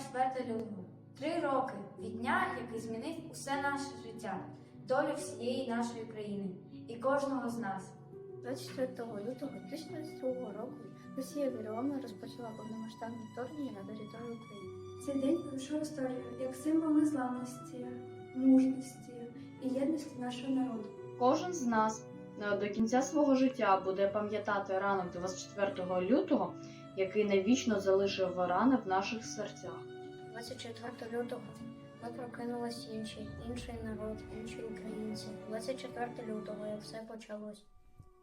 24 лютого. Три роки від дня, який змінив усе наше життя, долю всієї нашої країни і кожного з нас. 24 лютого 2022 року Росія вірвами розпочала повномасштабне вторгнення на територію України. Цей день пройшов історію як символ незламності, мужності і єдності нашого народу. Кожен з нас е, до кінця свого життя буде пам'ятати ранок 24 лютого, який навічно залишив рани в наших серцях. 24 лютого ми прокинулись інші, інший народ, інші українці. 24 лютого, як все почалось.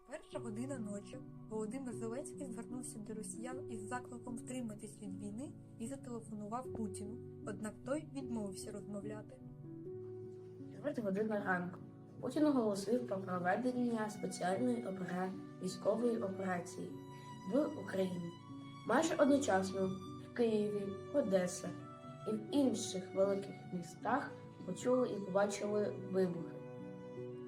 Перша година ночі Володимир Зеленський звернувся до росіян із закликом втриматись від війни і зателефонував Путіну. Однак той відмовився розмовляти. 4 година ранку. Путін оголосив про проведення спеціальної ОПР військової операції в Україні. Майже одночасно в Києві, Одеса і в інших великих містах почули і побачили вибухи.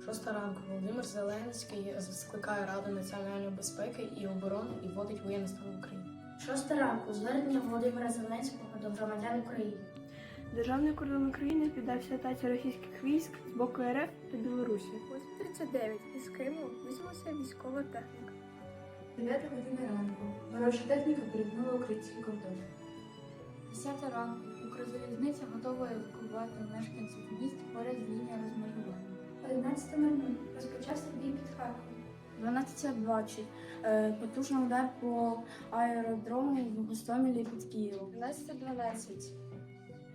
Шоста ранку Володимир Зеленський скликає Раду національної безпеки і оборони і вводить воєнний стан в Україні. Шоста ранку звернення Володимира Зеленського до громадян України. Державний кордон України піддався атаці російських військ з боку РФ та Білорусі. 8.39 із Криму висунулася військова техніка. 9 година ранку. Ворожа техніка перетнула український кордон. 10 ранку Укрзалізниця готова евакуювати мешканців міст поряд з лінією розмежування. 11.00 розпочався бій під Харковом. 12.20. Е, Потужний удар по аеродрому в Гостомелі під Києвом. 12.12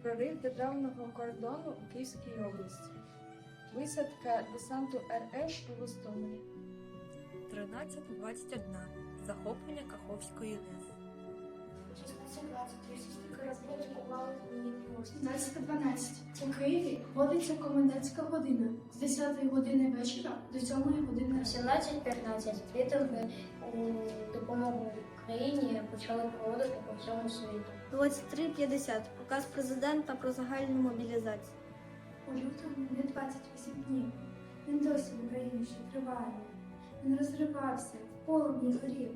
прорив державного кордону у Київській області. Висадка десанту РФ у Гостомелі. 13.21 захоплення Каховської ГЕС. 16.12 у Києві вводиться комендантська година з 10 години вечора до 7 години ранку. 17.15 мітинги у допомогу Україні почали проводити по всьому світу. 23.50 показ президента про загальну мобілізацію. У лютому не 28 днів. Він досі в Україні ще триває. Він розривався, в полум'ї горів.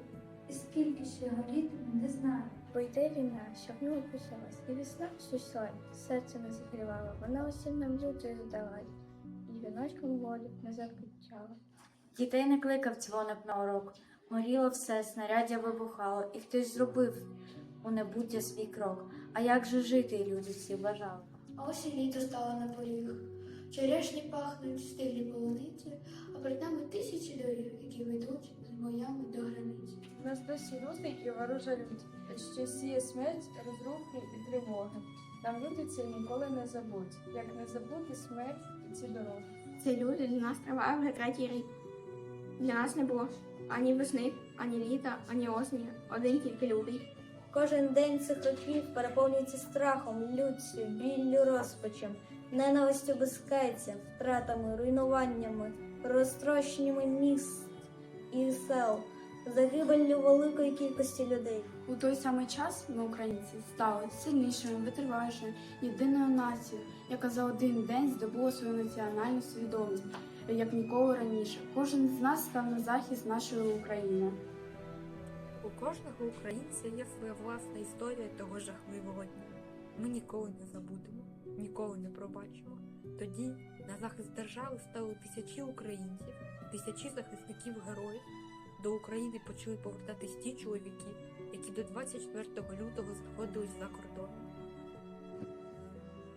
І скільки ще горітиме, не знаю. Пройде війна, щоб не опустилась, і весна сусай, серце не закривала, вона усім нам лютою здалась, і віночком волі не закричала. Дітей не кликав дзвоник на урок. Горіло все, знаряддя вибухало, і хтось зробив у небуття свій крок. А як же жити, люди всі бажали? А ось і літо стало на поріг. Черешні пахнуть, стиглі полуниці, а перед нами тисячі доріг, які ведуть з боями до границі. У нас досі лютий і ворожа лють, що сіє смерть, розрухи і тривоги. Нам люди це ніколи не забудь, як не забути смерть і ці дороги. Ці люди для нас триває вже третій рік. Для нас не було ані весни, ані літа, ані осені, один тільки лютий. Кожен день цих років переповнюється страхом, люттю, біллю розпачем, ненавистю безкайця, втратами, руйнуваннями, розтрощеннями міст і сел, загибеллю великої кількості людей. У той самий час ми, українці, стали сильнішими, витривалішими, єдиною нацією, яка за один день здобула свою національну свідомість, як ніколи раніше. Кожен з нас став на захист нашої України. У кожного українця є своя власна історія того жахливого дня. Ми ніколи не забудемо, ніколи не пробачимо. Тоді на захист держави стали тисячі українців, тисячі захисників героїв. До України почали повертатись ті чоловіки, які до 24 лютого знаходились за кордоном.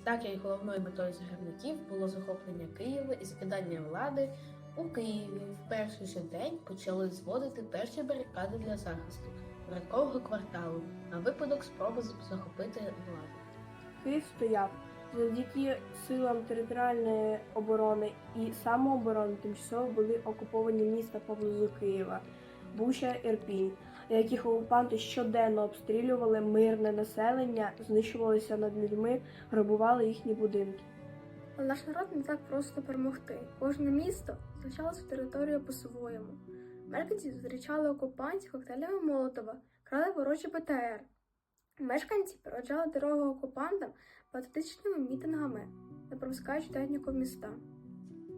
Так як головною метою загарбників було захоплення Києва і скидання влади, у Києві в перший же день почали зводити перші барикади для захисту ранкового кварталу на випадок спроби захопити владу. Київ стояв завдяки силам територіальної оборони і самооборони тимчасово були окуповані міста поблизу Києва, Буча, Ірпінь, яких окупанти щоденно обстрілювали мирне населення, знищувалися над людьми, грабували їхні будинки. Але наш народ не так просто перемогти. Кожне місто зустрічало свою територію по-своєму. Мешканці зустрічали окупантів коктейлями Молотова, крали ворожі БТР. Мешканці проводжали дорогу окупантам патріотичними мітингами, не пропускаючи техніку в міста.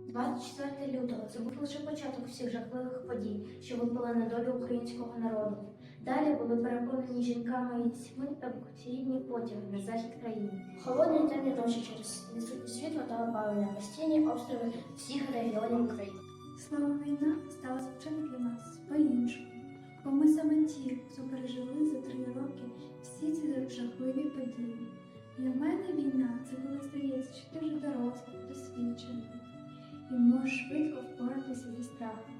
24 лютого це був лише початок всіх жахливих подій, що випали на долю українського народу. Далі були переповнені жінками і дітьми евакуаційні потяги на захід країни. Холодні темні ночі через відсутність світла та опалення, постійні обстріли всіх регіонів України. Слава війна стала звичайно для нас по-іншому, бо ми саме ті, хто пережили за три роки всі ці жахливі події. Для мене війна це коли здається, що ти вже дорослий, досвідчений і можеш швидко впоратися зі страхом.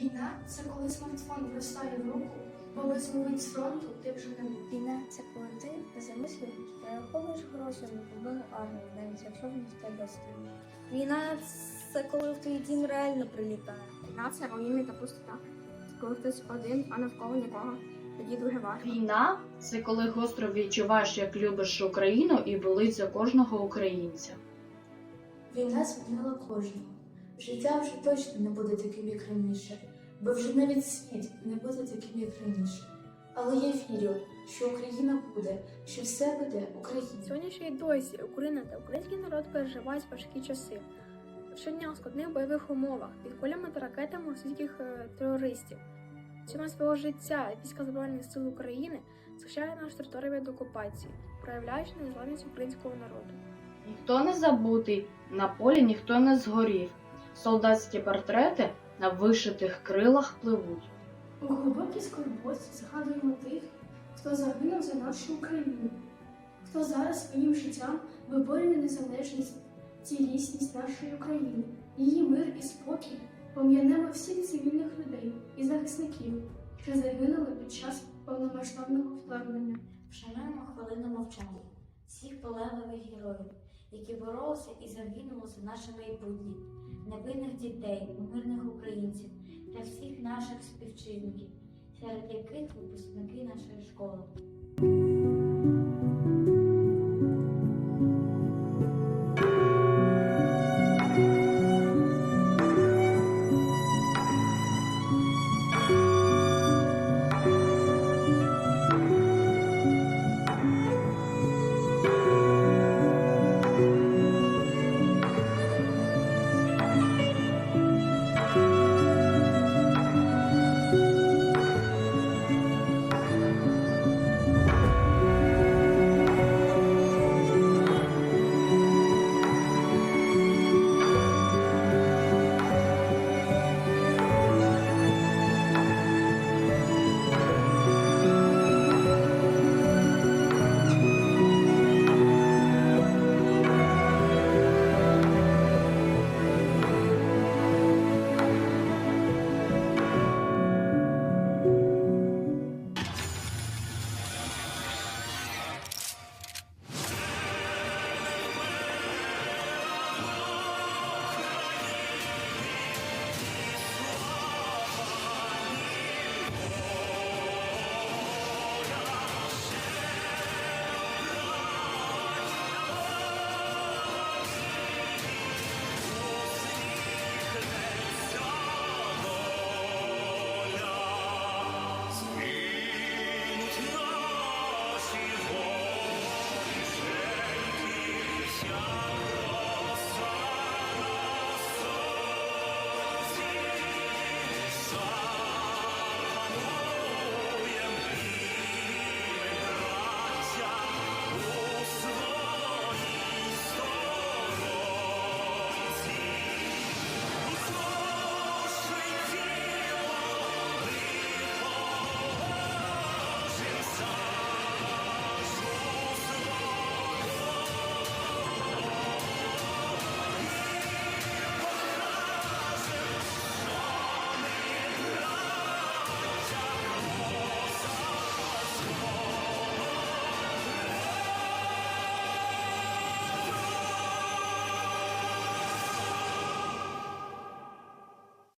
Війна це коли смартфон виростає в руку, бо без новин з фронту ти вже не можеш. Війна це коли ти замислюєш, перераховуєш гроші на допомогу армії, навіть якщо в тебе стоїть. Війна це коли в твій дім реально прилітає. Війна це руїни та пустота. Коли хтось один, а навколо нікого. Тоді дуже важко. Війна це коли гостро відчуваєш, як любиш Україну і болить за кожного українця. Війна змінила кожного. Життя вже точно не буде таким, як раніше, бо вже навіть світ не буде таким, як раніше. Але я вірю, що Україна буде, що все буде Україна. Сьогодні ще й досі Україна та український народ переживають важкі часи. Щодня у складних бойових умовах під кулями та ракетами російських е, терористів. Ціна свого життя війська Збройних сил України захищає нашу територію від окупації, проявляючи незламність українського народу. Ніхто не забутий, на полі ніхто не згорів. Солдатські портрети на вишитих крилах пливуть. У глибокій скорботі згадуємо тих, хто загинув за нашу Україну, хто зараз своїм життям виборює незалежність, цілісність нашої України, її мир і спокій. Пом'янемо всіх цивільних людей і захисників, що загинули під час повномасштабного вторгнення. Вшануємо хвилину мовчання всіх полеглих героїв, які боролися і загинули за наше майбутнє, невинних дітей, мирних українців та всіх наших співчинників, серед яких випускники нашої школи.